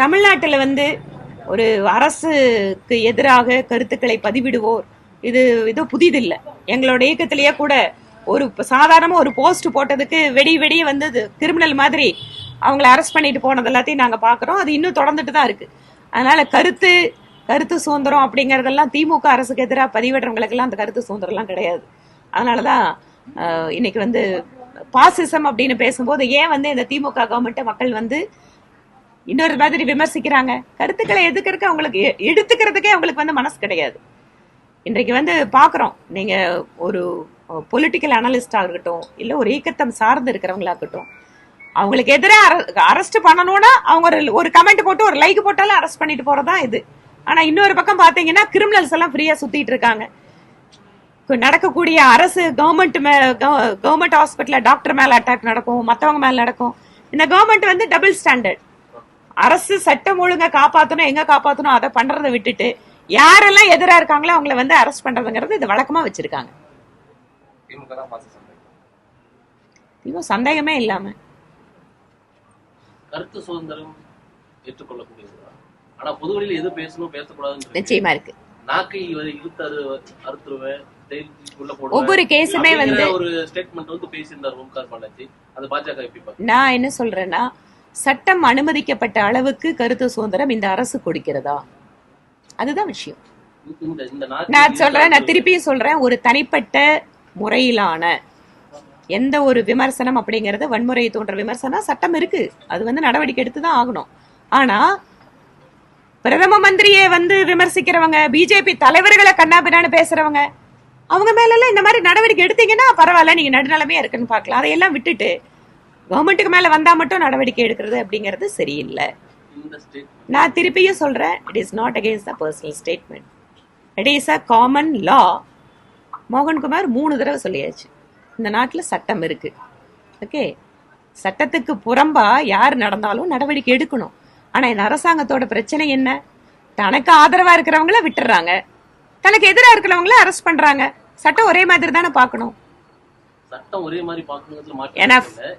தமிழ்நாட்டில் வந்து ஒரு அரசுக்கு எதிராக கருத்துக்களை பதிவிடுவோர் இது இது புதிதில்லை. எங்களோட இயக்கத்திலேயே கூட ஒரு சாதாரணமாக ஒரு போஸ்ட் போட்டதுக்கு வெடி வெடி வந்து கிரிமினல் மாதிரி அவங்கள அரெஸ்ட் பண்ணிட்டு போனது எல்லாத்தையும் நாங்கள் பார்க்குறோம் அது இன்னும் தொடர்ந்துட்டு தான் இருக்குது அதனால் கருத்து கருத்து சுதந்திரம் அப்படிங்கிறதெல்லாம் திமுக அரசுக்கு எதிராக பதிவிடுறவங்களுக்கெல்லாம் அந்த கருத்து சுதந்திரம்லாம் கிடையாது. அதனால தான் இன்னைக்கு வந்து பாசிசம் அப்படின்னு பேசும்போது ஏன் வந்து இந்த திமுக கவர்மெண்ட்டை மக்கள் வந்து இன்னொரு மாதிரி விமர்சிக்கிறாங்க. கருத்துக்களை எதுக்கிறதுக்கு அவங்களுக்கு எடுத்துக்கிறதுக்கே அவங்களுக்கு வந்து மனசு கிடையாது. இன்றைக்கு வந்து பார்க்குறோம் நீங்கள் ஒரு பொலிட்டிக்கல் அனலிஸ்டாக இருக்கட்டும் இல்லை ஒரு இயக்கத்தம் சார்ந்து இருக்கிறவங்களா இருக்கட்டும் அவங்களுக்கு எதிராக அரெஸ்ட் பண்ணணும்னா அவங்க ஒரு ஒரு கமெண்ட் போட்டு ஒரு லைக் போட்டாலும் அரெஸ்ட் பண்ணிட்டு போகிறதா இது. ஆனால் இன்னொரு பக்கம் பார்த்தீங்கன்னா கிரிமினல்ஸ் எல்லாம் ஃப்ரீயாக சுற்றிட்டு இருக்காங்க. நடக்கக்கூடிய அரசு கவர்மெண்ட் மே கவர்மெண்ட் ஹாஸ்பிட்டலில் டாக்டர் மேலே அட்டாக் நடக்கும் மற்றவங்க மேலே நடக்கும். இந்த கவர்மெண்ட் வந்து டபுள் ஸ்டாண்டர்ட் அரசு சட்டம் ஒழுங்கை காப்பாத்தணும் எங்க காப்பாத்தணும் அதை பண்றதை விட்டுட்டு யாரெல்லாம் எதிரா இருக்காங்களோ அவங்கள வந்து அரெஸ்ட் பண்றதுங்கிறது இது வழக்கமா வச்சிருக்காங்க. திமுக சந்தேகமே. இல்லாம. கருத்து சுதந்திரம் ஏற்றுக்கொள்ளக்கூடியதுதான். ஆனா பொதுவெளியில எது பேசணும் பேசக்கூடாதுன்னு. நிச்சயமா இருக்கு. நாக்கை இழுத்து அறு அறுத்துருவேன் ஒவ்வொரு கேஸுமே வந்து ஒரு ஸ்டேட்மெண்ட் வந்து பேசியிருந்தார் ஓம்கார் பாலாஜி. அது பாஜக? நான் என்ன சொல்றேன்னா சட்டம் அனுமதிக்கப்பட்ட அளவுக்கு கருத்து சுதந்திரம் இந்த அரசு கொடுக்கிறதா? அதுதான் விஷயம். நான் சொல்றேன் நான் திருப்பியும் சொல்றேன் ஒரு தனிப்பட்ட முறையிலான எந்த ஒரு விமர்சனம் அப்படிங்கறது வன்முறையை தோன்ற விமர்சனம் சட்டம் இருக்கு. அது வந்து நடவடிக்கை எடுத்து தான் ஆகணும். ஆனா பிரதம மந்திரியை வந்து விமர்சிக்கிறவங்க பிஜேபி தலைவர்களை கண்ணாபின்னான்னு பேசுறவங்க அவங்க மேல எல்லாம் இந்த மாதிரி நடவடிக்கை எடுத்தீங்கன்னா பரவாயில்ல நீங்க நடுநிலைமையா இருக்குன்னு பாக்கலாம் அதையெல்லாம் விட்டுட்டு கவர்மெண்ட்டுக்கு மேல வந்தா மட்டும் நடவடிக்கை எடுக்கிறது அப்படிங்கிறது சரியில்லை. நான் திருப்பியும் சொல்றேன் it is not against the personal statement it is a common law Mohankumar மூணு தடவை சொல்லியாச்சு. இந்த நாட்டில் சட்டம் இருக்கு. ஓகே சட்டத்துக்கு புறம்பா யார் நடந்தாலும் நடவடிக்கை எடுக்கணும். ஆனா இந்த அரசாங்கத்தோட பிரச்சனை என்ன? தனக்கு ஆதரவா இருக்கிறவங்கள விட்டுறாங்க. தனக்கு எதிராக இருக்கிறவங்கள அரெஸ்ட் பண்றாங்க. சட்டம் ஒரே மாதிரி தானே பார்க்கணும்.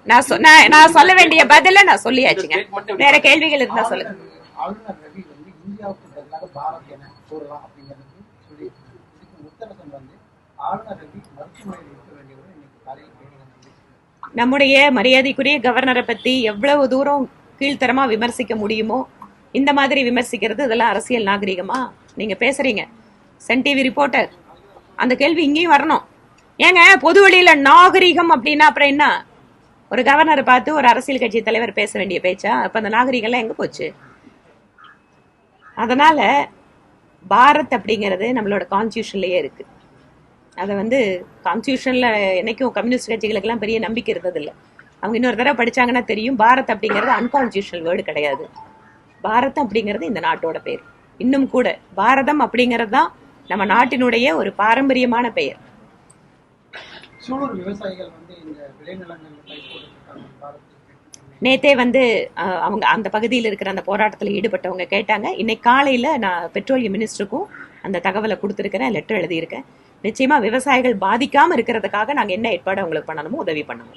நான் சொ- நான் நான் சொல்ல வேண்டிய பதில நான் சொல்லியாச்சுங்க. வேற கேள்விகள் இருந்தா சொல்லுங்க. ஆளுநர் ரவி வந்து இந்தியாவுக்கு பதிலாக பாரத் என கூறலாம் அப்படிங்கிறது சொல்லியிருக்காங்க இதுக்கு முத்தரசன் வந்து ஆளுநர் ரவி மருத்துவமனையில் இருக்க வேண்டியவர் இன்னைக்கு காலையில் பேட்டி கண்டிப்பாக நம்முடைய மரியாதைக்குரிய கவர்னரை பத்தி எவ்வளவு தூரம் கீழ்த்தரமா விமர்சிக்க முடியுமோ இந்த மாதிரி விமர்சிக்கிறது இதெல்லாம் அரசியல் நாகரிகமா? நீங்க பேசுறீங்க. Sun TV reporter. அந்த கேள்வி இங்கேயும் வரணும். ஏங்க பொது வழியில நாகரிகம் அப்படின்னா அப்புறம் என்ன? ஒரு கவர்னரை பார்த்து ஒரு அரசியல் கட்சி தலைவர் பேச வேண்டிய பேச்சா? அப்ப அந்த நாகரிகம்லாம் எங்க போச்சு? அதனால பாரத் அப்படிங்கிறது நம்மளோட கான்ஸ்டியூஷன்லயே இருக்கு. அதை வந்து கான்ஸ்டியூஷன்ல என்னைக்கும் கம்யூனிஸ்ட் கட்சிகளுக்கெல்லாம் பெரிய நம்பிக்கை இருந்தது இல்லை அவங்க இன்னொரு தடவை படிச்சாங்கன்னா தெரியும் பாரத் அப்படிங்கிறது அன்கான்ஸ்டியூஷனல் வேர்டு கிடையாது. பாரதம் அப்படிங்கிறது இந்த நாட்டோட பேர். இன்னும் கூட பாரதம் அப்படிங்கிறது தான் நம்ம நாட்டினுடைய ஒரு பாரம்பரியமான பெயர். சூலூர் விவசாயிகள் வந்து இந்த விளைநிலங்களில் பயிர் போட்டுருக்காங்க நேத்தே வந்து அவங்க அந்த பகுதியில் இருக்கிற அந்த போராட்டத்தில் ஈடுபட்டவங்க கேட்டாங்க. இன்னைக்கு காலையில நான் பெட்ரோலியம் மினிஸ்டருக்கும் அந்த தகவலை கொடுத்துருக்கிறேன் லெட்டர் எழுதியிருக்கேன். நிச்சயமா விவசாயிகள் பாதிக்காம இருக்கிறதுக்காக நாங்க என்ன ஏற்பாடு அவங்களுக்கு பண்ணணுமோ உதவி பண்ணுவோம்